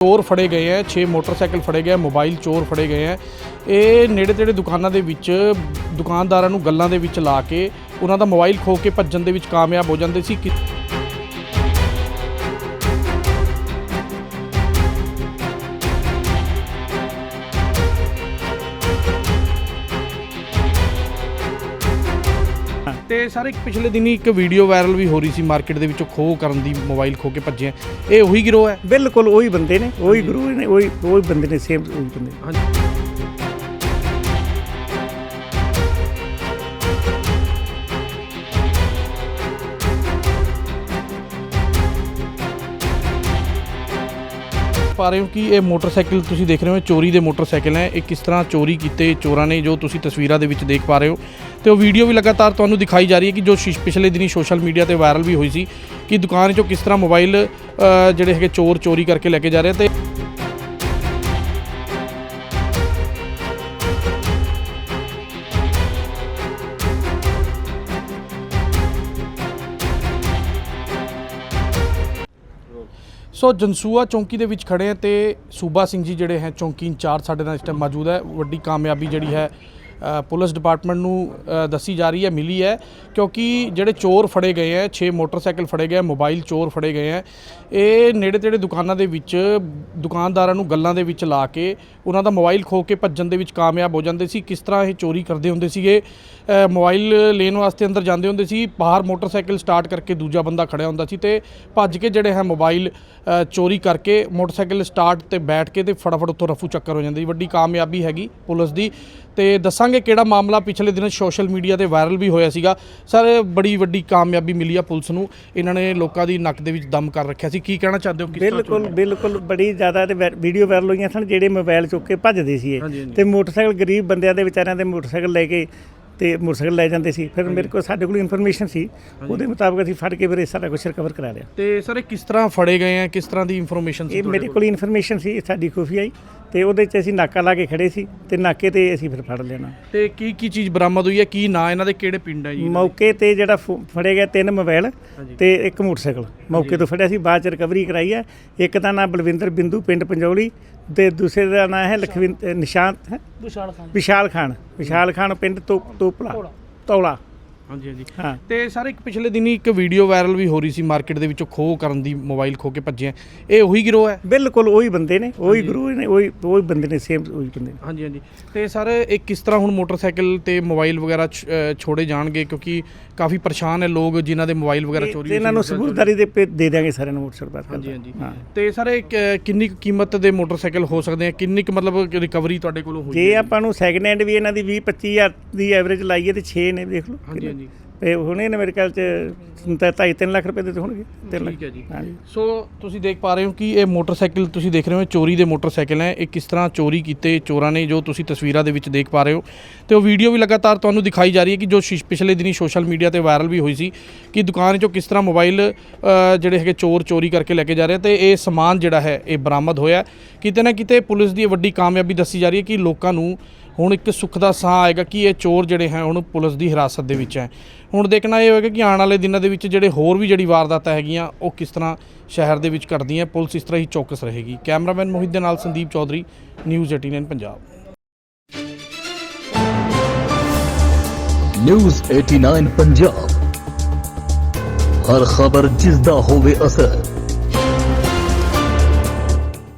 ਚੋਰ ਫੜੇ ਗਏ ਹੈ 6 ਮੋਟਰਸਾਈਕਲ ਫੜੇ ਗਏ ਹੈ, ਮੋਬਾਈਲ ਚੋਰ ਫੜੇ ਗਏ ਹੈ। ਇਹ ਨੇੜੇ ਤੇੜੇ ਦੁਕਾਨਾਂ ਦੇ ਵਿੱਚ ਦੁਕਾਨਦਾਰਾਂ ਨੂੰ ਗੱਲਾਂ ਦੇ ਵਿੱਚ ਲਾ ਕੇ ਉਹਨਾਂ ਦਾ ਮੋਬਾਈਲ ਖੋ ਕੇ ਭੱਜਣ ਦੇ ਵਿੱਚ ਕਾਮਯਾਬ ਹੋ ਜਾਂਦੇ ਸੀ। ਤੇ ਸਰ ਇੱਕ ਪਿਛਲੇ ਦਿਨੀ ਇੱਕ ਵੀਡੀਓ ਵਾਇਰਲ ਵੀ ਹੋ ਰਹੀ ਸੀ ਮਾਰਕੀਟ ਦੇ ਵਿੱਚੋਂ ਖੋਹ ਕਰਨ ਦੀ ਮੋਬਾਈਲ ਖੋ ਕੇ ਭੱਜੇ ਹੈ। ਇਹ ਉਹੀ ਗਿਰੋਹ ਹੈ? ਬਿਲਕੁਲ ਉਹੀ ਬੰਦੇ ਨੇ ਉਹੀ ਗੁਰੂ ਨੇ ਉਹੀ ਉਹੀ ਬੰਦੇ ਨੇ ਸੇਮ ਉਹੀ ਬੰਦੇ ਹਾਂਜੀ। ਪਾ ਰਹੇ ਹੋ ਕਿ ਇਹ ਮੋਟਰਸਾਈਕਲ ਤੁਸੀਂ ਦੇਖ ਰਹੇ ਹੋ, ਇਹ ਚੋਰੀ ਦੇ ਮੋਟਰਸਾਈਕਲ ਹੈ। ਇਹ ਕਿਸ ਤਰ੍ਹਾਂ ਚੋਰੀ ਕੀਤੇ ਚੋਰਾਂ ਨੇ ਜੋ ਤੁਸੀਂ ਤਸਵੀਰਾਂ ਦੇ ਵਿੱਚ ਦੇਖ ਪਾ ਰਹੇ ਹੋ। ਤੇ ਉਹ ਵੀਡੀਓ ਵੀ ਲਗਾਤਾਰ ਤੁਹਾਨੂੰ ਦਿਖਾਈ ਜਾ ਰਹੀ ਹੈ ਕਿ ਜੋ ਸ਼ਿਸ਼- ਪਿਛਲੇ ਦਿਨੀ ਸੋਸ਼ਲ ਮੀਡੀਆ ਤੇ ਵਾਇਰਲ ਵੀ ਹੋਈ ਸੀ ਕਿ ਦੁਕਾਨ 'ਚੋਂ ਕਿਸ ਤਰ੍ਹਾਂ ਮੋਬਾਈਲ ਜਿਹੜੇ ਹੈਗੇ ਚੋਰ ਚੋਰੀ ਕਰਕੇ ਲੈ ਕੇ ਜਾ ਰਹੇ ਤੇ ਸੋ ਜਨਸੂਆ ਚੌਂਕੀ ਦੇ ਵਿੱਚ ਖੜੇ ਹਾਂ ਤੇ ਸੂਬਾ ਸਿੰਘ ਜੀ ਜਿਹੜੇ ਹੈ, ਚੌਂਕੀ ਇੰਚਾਰਜ ਸਾਡੇ ਨਾਲ ਇਸ ਟਾਈਮ ਮੌਜੂਦ ਹੈ। ਵੱਡੀ ਕਾਮਯਾਬੀ ਜਿਹੜੀ ਹੈ ਪੁਲਿਸ ਡਿਪਾਰਟਮੈਂਟ ਨੂੰ ਦੱਸੀ ਜਾ ਰਹੀ ਹੈ ਮਿਲੀ ਹੈ ਕਿਉਂਕਿ ਜਿਹੜੇ ਚੋਰ ਫੜੇ ਗਏ ਹੈ 6 ਮੋਟਰਸਾਈਕਲ ਫੜੇ ਗਏ ਹੈ, ਮੋਬਾਈਲ ਚੋਰ ਫੜੇ ਗਏ ਹੈ ਇਹ ਨੇੜੇ ਤੇੜੇ ਦੁਕਾਨਾਂ ਦੇ ਵਿੱਚ ਦੁਕਾਨਦਾਰਾਂ ਨੂੰ ਗੱਲਾਂ ਦੇ ਵਿੱਚ ਲਾ ਕੇ ਉਹਨਾਂ ਦਾ ਮੋਬਾਈਲ ਖੋ ਕੇ ਭੱਜਣ ਦੇ ਵਿੱਚ ਕਾਮਯਾਬ ਹੋ ਜਾਂਦੇ ਸੀ। ਕਿਸ ਤਰ੍ਹਾਂ ਇਹ ਚੋਰੀ ਕਰਦੇ ਹੁੰਦੇ ਸੀਗੇ? ਮੋਬਾਈਲ ਲੈਣ ਵਾਸਤੇ ਅੰਦਰ ਜਾਂਦੇ ਹੁੰਦੇ ਸੀ ਬਾਹਰ ਮੋਟਰਸਾਈਕਲ ਸਟਾਰਟ ਕਰਕੇ ਦੂਜਾ ਬੰਦਾ ਖੜਿਆ ਹੁੰਦਾ ਸੀ ਤੇ ਭੱਜ ਕੇ ਜਿਹੜੇ ਹੈ ਮੋਬਾਈਲ ਚੋਰੀ ਕਰਕੇ ਮੋਟਰਸਾਈਕਲ ਸਟਾਰਟ ਤੇ ਬੈਠ ਕੇ ਤੇ ਫਟਾਫਟ ਉੱਥੋਂ ਰਫੂ ਚੱਕਰ ਹੋ ਜਾਂਦੀ ਵੱਡੀ ਕਾਮਯਾਬੀ ਹੈਗੀ ਪੁਲਿਸ ਦੀ ਤੇ ਦੱਸਾਂਗੇ ਕਿਹੜਾ ਮਾਮਲਾ ਪਿਛਲੇ ਦਿਨ ਸੋਸ਼ਲ ਮੀਡੀਆ ਤੇ ਵਾਇਰਲ ਵੀ ਹੋਇਆ ਸੀਗਾ। ਸਰ ਬੜੀ ਵੱਡੀ ਕਾਮਯਾਬੀ ਮਿਲੀ ਆ ਪੁਲਿਸ ਨੂੰ। ਇਹਨਾਂ ਨੇ ਲੋਕਾਂ ਦੀ ਨੱਕ ਦੇ ਵਿੱਚ ਦਮ ਕਰ ਰੱਖਿਆ ਸੀ। ਕੀ ਕਹਿਣਾ ਚਾਹਦੇ ਹੋ ਕਿਸ ਤਰ੍ਹਾਂ ਬਿਲਕੁਲ ਬਿਲਕੁਲ ਬੜੀ ਜ਼ਿਆਦਾ ਤੇ ਵੀਡੀਓ ਵਾਇਰਲ ਹੋਈਆਂ ਸਨ ਜਿਹੜੇ ਮੋਬਾਈਲ ਚੁੱਕ ਕੇ ਭੱਜਦੇ ਸੀ ਇਹ। ਤੇ ਮੋਟਰਸਾਈਕਲ ਗਰੀਬ ਬੰਦਿਆਂ ਦੇ ਵਿਚਾਰਿਆਂ ਦੇ ਮੋਟਰਸਾਈਕਲ ਲੈ ਕੇ ਤੇ ਮੋਟਰਸਾਈਕਲ ਲੈ ਜਾਂਦੇ ਸੀ। ਫਿਰ ਮੇਰੇ ਕੋਲ ਸਾਡੇ ਕੋਲ ਇਨਫੋਰਮੇਸ਼ਨ ਸੀ। ਉਹਦੇ ਮੁਤਾਬਕ ਅਸੀਂ ਫੜ ਕੇ ਫਿਰ ਇਹ ਸਾਰਾ ਕੁਝ ਰਿਕਵਰ ਕਰਾ ਲਿਆ। ਤੇ ਸਰ ਇਹ ਕਿਸ ਤਰ੍ਹਾਂ ਫੜੇ ਗਏ ਆ? ਕਿਸ ਤਰ੍ਹਾਂ ਦੀ ਇਨਫੋਰਮੇਸ਼ਨ ਸੀ ਇਹ ਮੇਰੇ ਕੋਲ ਇਨਫੋਰਮੇਸ਼ਨ ਸੀ ਸਾਡੀ ਖੁਫੀਆਈ ਤੇ ਉਹਦੇ 'ਚ ਅਸੀਂ ਨਾਕਾ ਲਾ ਕੇ ਖੜੇ ਸੀ ਤੇ ਨਾਕੇ ਤੇ ਅਸੀਂ ਫਿਰ ਫੜ ਲੈਣਾ ਤੇ ਕੀ ਕੀ ਚੀਜ਼ ਬਰਾਮਦ ਹੋਈ ਹੈ? ਕੀ ਨਾਂ ਇਹਨਾਂ ਦੇ? ਕਿਹੜੇ ਪਿੰਡ ਹੈ ਜੀ ਮੌਕੇ ਤੇ ਜਿਹੜਾ ਫੋ- ਫੜੇ ਗਏ ਤਿੰਨ ਮੋਬਾਈਲ ਤੇ ਇੱਕ ਮੋਟਰਸਾਈਕਲ। ਮੌਕੇ ਤੋਂ ਫੜਿਆ ਸੀ ਬਾਅਦ ਚ ਰਿਕਵਰੀ ਕਰਾਈ ਹੈ। ਇੱਕ ਦਾ ਨਾਮ ਬਲਵਿੰਦਰ ਬਿੰਦੂ ਪਿੰਡ ਪੰਜੌਲੀ ਤੇ ਦੂਸਰੇ ਦਾ ਨਾਮ ਹੈ ਲਖਵਿੰਦਰ ਨਿਸ਼ਾਂਤ ਹੈ? ਵਿਸ਼ਾਲ ਖਾਨ। ਵਿਸ਼ਾਲ ਖਾਨ। ਵਿਸ਼ਾਲ ਖਾਨ ਪਿੰਡ ਤੋਂ ਤੋਪਲਾ ਤੌਲਾ। ਹਾਂਜੀ ਹਾਂਜੀ। ਹਾਂ। ਤੇ ਸਰ ਇੱਕ ਪਿਛਲੇ ਦਿਨੀ ਇੱਕ ਵੀਡੀਓ ਵਾਇਰਲ ਵੀ ਹੋ ਰਹੀ ਸੀ ਮਾਰਕੀਟ ਦੇ ਵਿੱਚੋਂ ਖੋਹ ਕਰਨ ਦੀ ਮੋਬਾਈਲ ਖੋ ਕੇ ਭੱਜੇ ਹੈ। ਇਹ ਉਹੀ ਗਿਰੋਹ ਹੈ? ਬਿਲਕੁਲ ਉਹੀ ਬੰਦੇ ਨੇ ਉਹੀ ਗੁਰੂ ਨੇ ਉਹੀ ਉਹੀ ਬੰਦੇ ਨੇ ਸੇਮ ਉਹੀ ਬੰਦੇ ਨੇ। ਹਾਂਜੀ ਹਾਂਜੀ। ਤੇ ਸਰ ਇਹ ਕਿਸ ਤਰ੍ਹਾਂ ਹੁਣ ਮੋਟਰਸਾਈਕਲ ਤੇ ਮੋਬਾਈਲ ਵਗੈਰਾ ਛ- ਅ, ਛੋੜੇ ਜਾਣਗੇ? ਕਿਉਂਕਿ ਕਾਫੀ ਪਰੇਸ਼ਾਨ ਹੈ ਲੋਕ ਜਿਨ੍ਹਾਂ ਦੇ ਮੋਬਾਈਲ ਵਗੈਰਾ ਤੇ- ਚੋਰੀ ਤੇ ਇਹਨਾਂ ਨੂੰ ਸਬੂਤਦਾਰੀ ਦੇ ਪੇ ਦੇ ਦਿਆਂਗੇ ਸਾਰਿਆਂ ਨੂੰ ਮੋਟਰਸਾਈਕਲ ਬਾਤ ਹਾਂਜੀ ਹਾਂਜੀ। ਹਾਂ। ਤੇ ਸਰ ਇਹ ਕ- ਕਿੰਨੀ ਕੁ ਕੀਮਤ ਦੇ ਮੋਟਰਸਾਈਕਲ ਹੋ ਸਕਦੇ ਆ? ਕਿੰਨੀ ਕੁ ਮਤਲਬ ਰਿਕਵਰੀ ਤੁਹਾਡੇ ਕੋਲੋਂ ਹੋਈ ਜੇ ਆਪਾਂ ਨੂੰ ਸੈਕਿੰਡ ਹੈਂਡ ਵੀ ਇਹਨਾਂ ਦੀ 20 25000 ਦੀ ਐਵਰੇਜ ਲਾਈਏ ਤੇ 6 ਨੇ ਦੇਖ ਲਓ ਹਾਂਜੀ ਹਾਂਜੀ। ਤੇ ਹੁਣੇ ਨੇ ਮੇਰੇ ਖਿਆਲ ਚ 2.5 3 ਲੱਖ ਰੁਪਏ ਦੇ ਤੇ ਹੋਣਗੇ 3 ਲੱਖ। ਠੀਕ ਹੈ ਜੀ। ਹਾਂਜੀ। ਸੋ ਤੁਸੀਂ ਦੇਖ ਪਾ ਰਹੇ ਹੋ ਕਿ ਇਹ ਮੋਟਰਸਾਈਕਲ ਤੁਸੀਂ ਦੇਖ ਰਹੇ ਹੋ ਚੋਰੀ ਦੇ ਮੋਟਰਸਾਈਕਲ ਹੈ। ਇਹ ਕਿਸ ਤਰ੍ਹਾਂ ਚੋਰੀ ਕੀਤੇ ਚੋਰਾਂ ਨੇ ਜੋ ਤੁਸੀਂ ਤਸਵੀਰਾਂ ਦੇ ਵਿੱਚ ਦੇਖ ਪਾ ਰਹੇ ਹੋ। ਤੇ ਉਹ ਵੀਡੀਓ ਵੀ ਲਗਾਤਾਰ ਤੁਹਾਨੂੰ ਦਿਖਾਈ ਜਾ ਰਹੀ ਹੈ ਕਿ ਜੋ ਸ਼ਿਸ਼- ਪਿਛਲੇ ਦਿਨੀ ਸੋਸ਼ਲ ਮੀਡੀਆ ਤੇ ਵਾਇਰਲ ਵੀ ਹੋਈ ਸੀ ਕਿ ਦੁਕਾਨ 'ਚੋਂ ਕਿਸ ਤਰ੍ਹਾਂ ਮੋਬਾਈਲ ਅ, ਜਿਹੜੇ ਹੈਗੇ ਚੋਰ ਚੋਰੀ ਕਰਕੇ ਲੈ ਕੇ ਜਾ ਰਹੇ ਤੇ ਇਹ ਸਮਾਨ ਜਿਹੜਾ ਹੈ ਇਹ ਬਰਾਮਦ ਹੋਇਆ ਕਿਤੇ ਨਾ ਕਿਤੇ ਪੁਲਿਸ ਦੀ ਇਹ ਵੱਡੀ ਕਾਮਯਾਬੀ ਦੱਸੀ ਜਾ ਰਹੀ ਹੈ ਕਿ ਲੋਕਾਂ ਨੂੰ ਹੁਣ ਇੱਕ ਸੁੱਖ ਦਾ ਸਾਹ ਆਏਗਾ ਕਿ ਇਹ ਚੋਰ ਜਿਹੜੇ ਹੈ, ਹੁਣ ਪੁਲਿਸ ਦੀ ਹਿਰਾਸਤ ਦੇ ਵਿੱਚ ਹੈ। ਹੁਣ ਦੇਖਣਾ ਇਹ ਹੋਏਗਾ ਕਿ ਆਉਣ ਵਾਲੇ ਦਿਨਾਂ ਦੇ ਵਿੱਚ ਜਿਹੜੇ ਹੋਰ ਵੀ ਜਿਹੜੀ ਵਾਰਦਾਤਾਂ ਹੈਗੀਆਂ, ਉਹ ਕਿਸ ਤਰ੍ਹਾਂ ਸ਼ਹਿਰ ਦੇ ਵਿੱਚ ਕਰਦੀਆਂ ਪੁਲਿਸ ਇਸ ਤਰ੍ਹਾਂ ਹੀ ਚੌਕਸ ਰਹੇਗੀ। ਕੈਮਰਾਮੈਨ ਮੋਹਿਤ ਦੇ ਨਾਲ ਸੰਦੀਪ ਚੌਧਰੀ, ਨਿਊਜ਼ 18 ਪੰਜਾਬ। ਨਿਊਜ਼ 89 ਪੰਜਾਬ। ਹਰ ਖਬਰ ਜਿਸ ਦਾ ਹੋਵੇ ਅਸਰ।